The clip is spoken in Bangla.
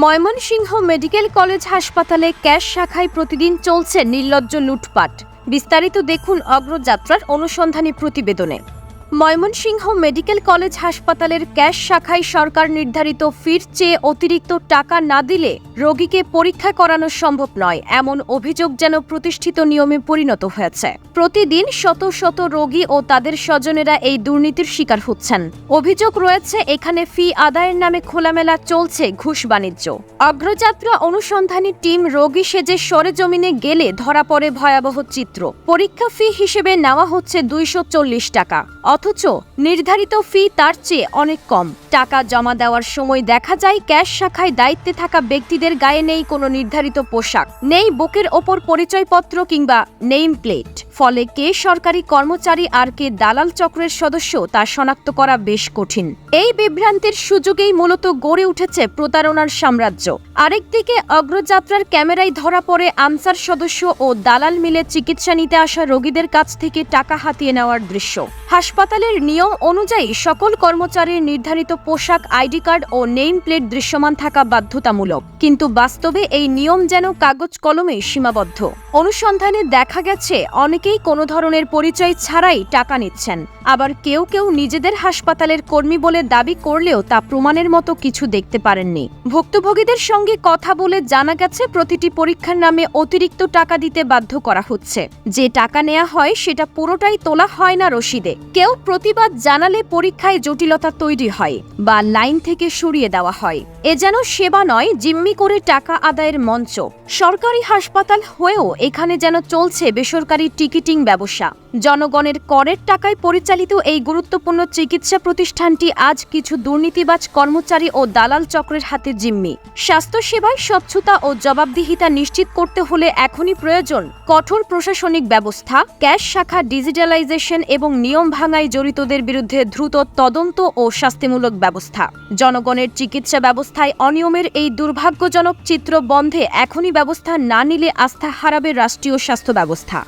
ময়মনসিংহ মেডিকেল কলেজ হাসপাতালে ক্যাশ শাখায় প্রতিদিন চলছে নির্লজ্জ লুটপাট। বিস্তারিত দেখুন অগ্রযাত্রার অনুসন্ধানী প্রতিবেদনে। ময়মনসিংহ মেডিকেল কলেজ হাসপাতালের ক্যাশ শাখায় সরকার নির্ধারিত ফির চেয়ে অতিরিক্ত টাকা না দিলে রোগীকে পরীক্ষা করানো সম্ভব নয়, এমন অভিযোগ যেন প্রতিষ্ঠিত নিয়মে পরিণত হয়েছে। প্রতিদিন শত শত রোগী ও তাদের স্বজনেরা এই দুর্নীতির শিকার হচ্ছেন। অভিযোগ রয়েছে, এখানে ফি আদায়ের নামে খোলামেলা চলছে ঘুষ বাণিজ্য। অগ্রযাত্রা অনুসন্ধানী টিম রোগী সেজে সরেজমিনে গেলে ধরা পড়ে ভয়াবহ চিত্র। পরীক্ষা ফি হিসেবে নেওয়া হচ্ছে দুইশো চল্লিশ টাকা। অথচ নির্ধারিত ফি তার চেয়ে অনেক কম। টাকা জমা দেওয়ার সময় দেখা যায় ক্যাশ শাখায় দায়িত্বে থাকা ব্যক্তিদের গায়ে নেই কোনো নির্ধারিত পোশাক, নেই বুকের ওপর পরিচয়পত্র কিংবা নেইম প্লেট ফলে কে সরকারি কর্মচারী আর কে দালাল চক্রের সদস্য তা শনাক্ত করা বেশ কঠিন। এই বিভ্রান্তির সুযোগেই মূলত গড়ে উঠেছে প্রতারণার সাম্রাজ্য। আরেকদিকে অগ্রযাত্রার ক্যামেরায় ধরা পড়ে আনসার সদস্য ও দালাল মিলে চিকিৎসা নিতে আসা রোগীদের কাছ থেকে টাকা হাতিয়ে নেওয়ার দৃশ্য। হাসপাতালের নিয়ম অনুযায়ী সকল কর্মচারীর নির্ধারিত পোশাক, আইডি কার্ড ও নেইম প্লেট দৃশ্যমান থাকা বাধ্যতামূলক। কিন্তু বাস্তবে এই নিয়ম যেন কাগজ কলমে সীমাবদ্ধ। অনুসন্ধানে দেখা গেছে অনেকেই কোনো ধরনের পরিচয় ছাড়াই টাকা নিচ্ছেন। আবার কেউ কেউ নিজেদের হাসপাতালের কর্মী বলে দাবি করলেও তা প্রমাণের মতো কিছু দেখতে পারেননি। ভুক্তভোগীদের সঙ্গে কথা বলে জানা গেছে, প্রতিটি পরীক্ষার নামে অতিরিক্ত টাকা দিতে বাধ্য করা হচ্ছে। যে টাকা নেওয়া হয়, সেটা পুরোটাই তোলা হয় না রসিদে কেউ প্রতিবাদ জানালে পরীক্ষায় জটিলতা তৈরি হয় বা লাইন থেকে সরিয়ে দেওয়া হয়। এ যেন সেবা নয়, জিম্মি করে টাকা আদায়ের মঞ্চ। সরকারি হাসপাতাল হয়েও এখানে যেন চলছে বেসরকারি টিকিটিং ব্যবসা। জনগণের করের টাকায় পরিচালিত এই গুরুত্বপূর্ণ চিকিৎসা প্রতিষ্ঠানটি আজ কিছু দুর্নীতিবাজ কর্মচারী ও দালাল চক্রের হাতে জিম্মি। স্বাস্থ্যসেবায় স্বচ্ছতা ও জবাবদিহিতা নিশ্চিত করতে হলে এখনই প্রয়োজন কঠোর প্রশাসনিক ব্যবস্থা, ক্যাশ শাখা ডিজিটালাইজেশন এবং নিয়ম ভাঙায় জড়িতদের বিরুদ্ধে দ্রুত তদন্ত ও শাস্তিমূলক ব্যবস্থা। জনগণের চিকিৎসা ব্যবস্থায় অনিয়মের এই দুর্ভাগ্যজনক চিত্র বন্ধে এখনই ব্যবস্থা না নিলে আস্থা হারাবে রাষ্ট্রীয় স্বাস্থ্য ব্যবস্থা।